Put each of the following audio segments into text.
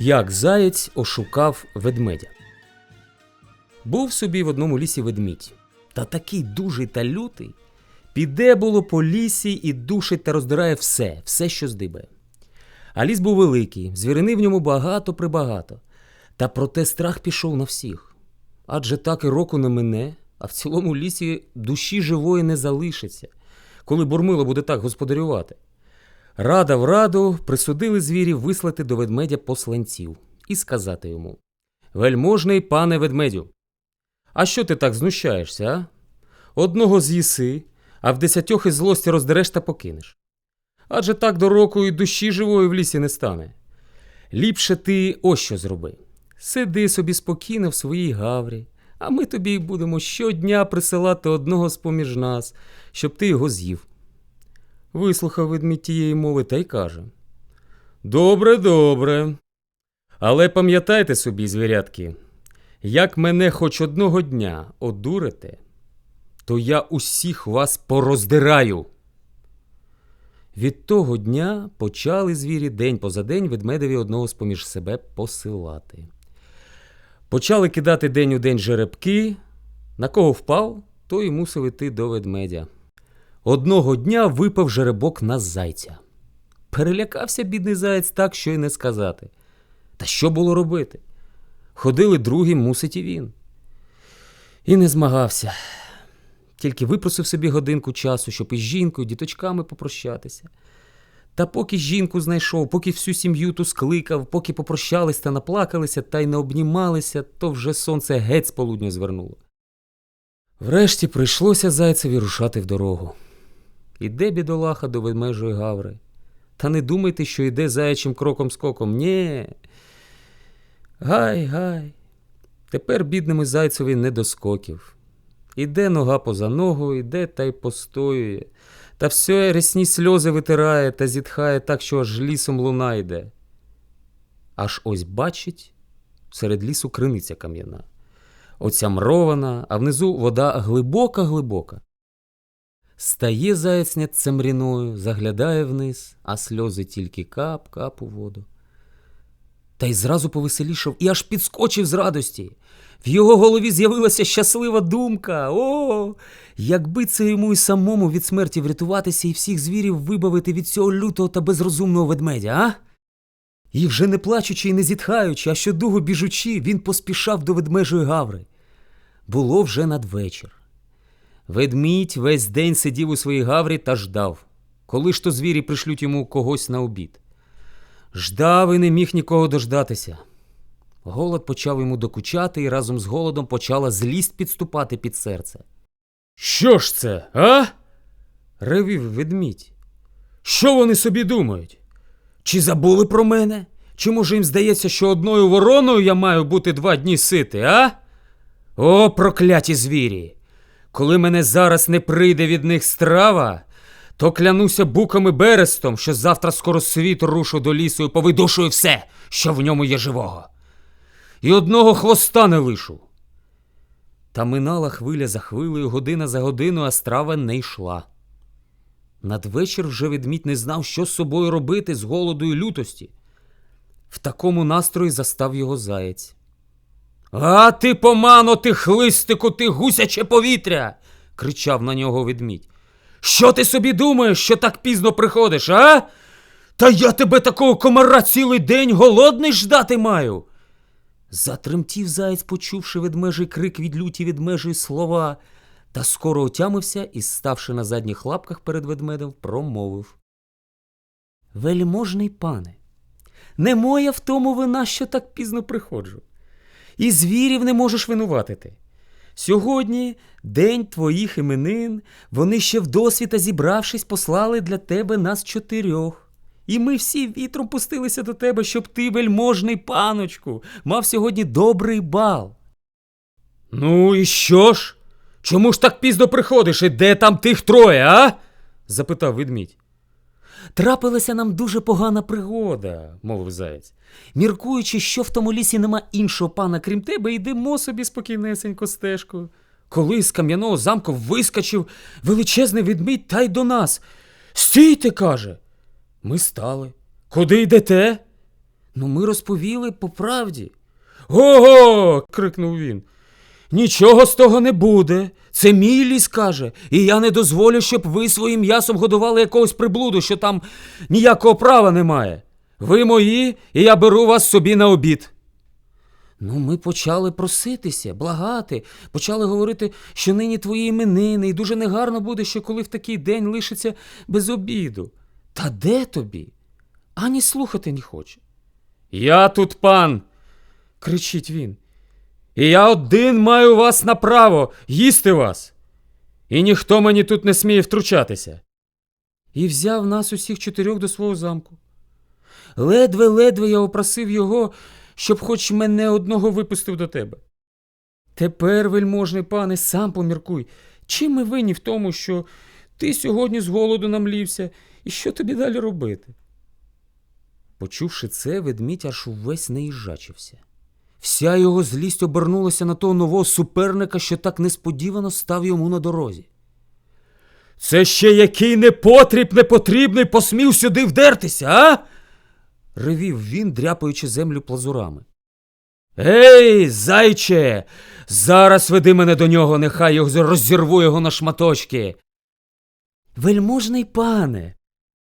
Як заєць ошукав ведмедя. Був собі в одному лісі ведмідь, та такий дужий та лютий, піде було по лісі і душить та роздирає все, все, що здибає. А ліс був великий, звірини в ньому багато прибагато. Та проте страх пішов на всіх. Адже так і року не мине, а в цілому лісі душі живої не залишиться, коли бурмило буде так господарювати. Рада в раду присудили звірів вислати до ведмедя посланців і сказати йому: Вельможний пане ведмедю, а що ти так знущаєшся, а? Одного з'їси, а в десятьох із злості роздереш та покинеш. Адже так до року і душі живої в лісі не стане. Ліпше ти ось що зроби. Сиди собі спокійно в своїй гаврі, а ми тобі будемо щодня присилати одного з-поміж нас, щоб ти його з'їв. Вислухав ведмідь тієї мови та й каже: Добре, добре. Але пам'ятайте собі, звірятки, як мене хоч одного дня одурите, то я усіх вас пороздираю. Від того дня почали звірі день поза день ведмедеві одного з поміж себе посилати. Почали кидати день у день жеребки. На кого впав, той і мусив іти до ведмедя. Одного дня випав жеребок на зайця. Перелякався бідний заєць так, що й не сказати. Та що було робити? Ходили другі, мусить і він. І не змагався. Тільки випросив собі годинку часу, щоб із жінкою, діточками попрощатися. Та поки жінку знайшов, поки всю сім'ю ту скликав, поки попрощались та наплакалися, та й не обнімалися, то вже сонце геть з полудня звернуло. Врешті прийшлося зайцеві рушати в дорогу. Іде бідолаха до ведмежої гаври. Та не думайте, що йде заячим кроком скоком. Нє. Гай, гай. Тепер бідному зайцеві не до скоків. Іде нога поза ногу, іде та й постоює. Та все рясні сльози витирає та зітхає так, що аж лісом луна йде. Аж ось бачить серед лісу криниця кам'яна. Оця мрована, а внизу вода глибока-глибока. Стає заяць над цемріною, заглядає вниз, а сльози тільки кап-кап у воду. Та й зразу повеселішав і аж підскочив з радості. В його голові з'явилася щаслива думка. О, якби це йому й самому від смерті врятуватися і всіх звірів вибавити від цього лютого та безрозумного ведмедя, а? І вже не плачучи і не зітхаючи, а щодугу біжучи, він поспішав до ведмежої гаври. Було вже надвечір. Ведмідь весь день сидів у своїй гаврі та ждав, коли ж то звірі пришлють йому когось на обід. Ждав і не міг нікого дождатися. Голод почав йому докучати, і разом з голодом почала злість підступати під серце. Що ж це, а? ревів ведмідь. Що вони собі думають? Чи забули про мене? Чи може їм здається, що одною вороною я маю бути два дні сити, а? О, прокляті звірі! Коли мене зараз не прийде від них страва, то клянуся буками берестом, що завтра скоро світ рушу до лісу і повидушую все, що в ньому є живого. І одного хвоста не лишу. Та минала хвиля за хвилею, година за годиною, а страва не йшла. Надвечір вже ведмідь не знав, що з собою робити з голоду і лютості. В такому настрої застав його заєць. А ти, помано, ти хлистику, ти гусяче повітря. кричав на нього ведмідь. Що ти собі думаєш, що так пізно приходиш, а? Та я тебе такого комара цілий день голодний ждати маю. Затремтів заєць, почувши ведмежий крик від люті ведмежої слова, та скоро отямився і, ставши на задніх лапках перед ведмедем, промовив. Вельможний пане, не моя в тому вина, що так пізно приходжу. І звірів не можеш винуватити. Сьогодні день твоїх іменин, вони ще вдосвіта зібравшись, послали для тебе нас чотирьох. І ми всі вітром пустилися до тебе, щоб ти, вельможний паночку, мав сьогодні добрий бал. Ну і що ж? Чому ж так пізно приходиш? І де там тих троє, а? запитав ведмідь. Трапилася нам дуже погана пригода, мовив заєць. Міркуючи, що в тому лісі нема іншого пана, крім тебе, йдемо собі спокійнесенько стежкою. Коли з кам'яного замку вискочив величезний ведмідь та й до нас. Стійте, каже. Ми стали. Куди йдете? Ну, ми розповіли по правді. Ого. крикнув він. Нічого з того не буде. Це мій ліс каже, і я не дозволю, щоб ви своїм м'ясом годували якогось приблуду, що там ніякого права немає. Ви мої, і я беру вас собі на обід. Ну, ми почали проситися, благати, почали говорити, що нині твої іменини, і дуже негарно буде, що коли в такий день лишиться без обіду. Та де тобі? Ані слухати не хоче. Я тут пан, кричить він. І я один маю вас на право їсти вас. І ніхто мені тут не сміє втручатися. І взяв нас усіх чотирьох до свого замку. Ледве-ледве я опросив його, щоб хоч мене одного випустив до тебе. Тепер, вельможний пане, сам поміркуй, чим ми винні в тому, що ти сьогодні з голоду намлівся, і що тобі далі робити? Почувши це, ведмідь аж увесь наїжджачився. Вся його злість обернулася на того нового суперника, що так несподівано став йому на дорозі. Це ще який непотріб непотрібний посмів сюди вдертися, а? ревів він, дряпаючи землю плазурами. Ей, зайче, зараз веди мене до нього, нехай його розірву його на шматочки. Вельможний пане,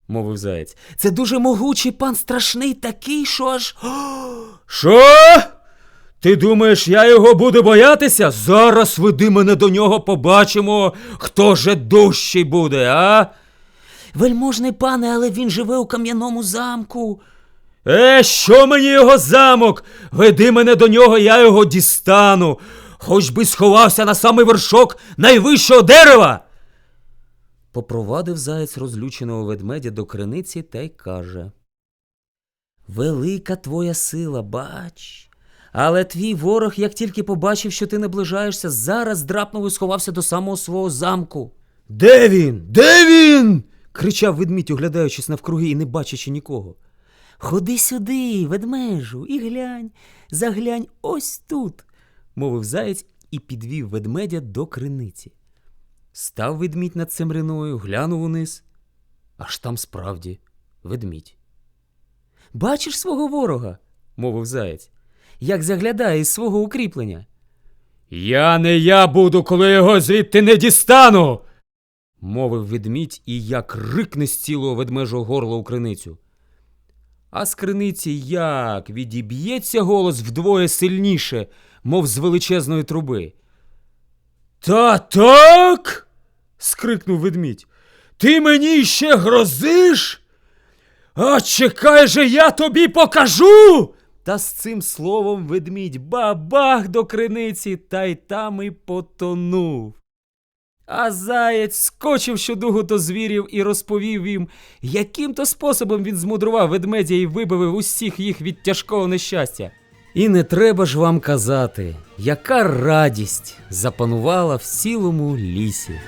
мовив заєць, це дуже могучий пан страшний такий, що аж. Що? Ти думаєш, я його буду боятися? Зараз веди мене до нього, побачимо, хто же дужчий буде, а? Вельможний пане, але він живе у кам'яному замку. Е, що мені його замок? Веди мене до нього, я його дістану. Хоч би сховався на самий вершок найвищого дерева. Попровадив заєць розлюченого ведмедя до криниці та й каже. Велика твоя сила, бач. Але твій ворог, як тільки побачив, що ти наближаєшся, зараз драпнув і сховався до самого свого замку. Де він? Де він? кричав ведмідь, оглядаючись навкруги і не бачачи нікого. Ходи сюди, ведмежу, і глянь, заглянь ось тут, мовив заєць і підвів ведмедя до криниці. Став ведмідь над цемриною, глянув униз. Аж там справді ведмідь. Бачиш свого ворога, мовив заєць, як заглядає із свого укріплення. Я не я буду, коли його звідти не дістану. мовив ведмідь і як рикне з цілого ведмежого горла у криницю. А з криниці як відіб'ється голос вдвоє сильніше, мов з величезної труби. Та так. скрикнув ведмідь. Ти мені ще грозиш? А чекай же, я тобі покажу. Та з цим словом ведмідь бабах до криниці, та й там і потонув. А заєць скочив щодугу до звірів і розповів їм, яким то способом він змудрував ведмедя і вибавив усіх їх від тяжкого нещастя. І не треба ж вам казати, яка радість запанувала в цілому лісі.